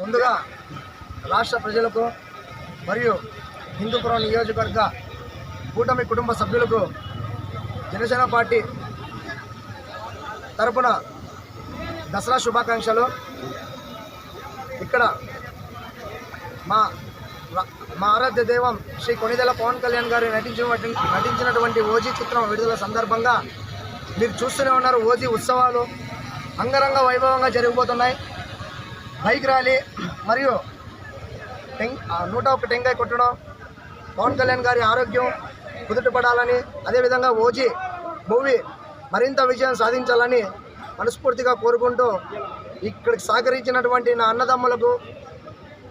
ముందుగా రాష్ట్ర ప్రజలకు మరియు హిందూపురం నియోజకవర్గ కూటమి కుటుంబ సభ్యులకు జనసేన పార్టీ తరపున దసరా శుభాకాంక్షలు. ఇక్కడ మా మా ఆరాధ్య దైవం శ్రీ కొనిదెల పవన్ కళ్యాణ్ గారు నటించిన నటించినటువంటి ఓజీ చిత్రం విడుదల సందర్భంగా మీరు చూస్తూనే ఉన్నారు. ఓజీ ఉత్సవాలు అంగరంగ వైభవంగా జరిగిపోతున్నాయి బైక్ ర్యాలీ మరియు టెంగ్ ఆ నూట ఒక టెంకాయ కొట్టడం పవన్ కళ్యాణ్ గారి ఆరోగ్యం కుదుటపడాలని అదేవిధంగా ఓజీ మూవీ మరింత విజయం సాధించాలని మనస్ఫూర్తిగా కోరుకుంటూ ఇక్కడికి సహకరించినటువంటి నా అన్నదమ్ములకు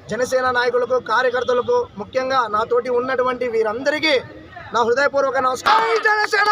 జనసేన నాయకులకు కార్యకర్తలకు ముఖ్యంగా నాతోటి ఉన్నటువంటి వీరందరికీ నా హృదయపూర్వక నమస్కారం. జనసేన!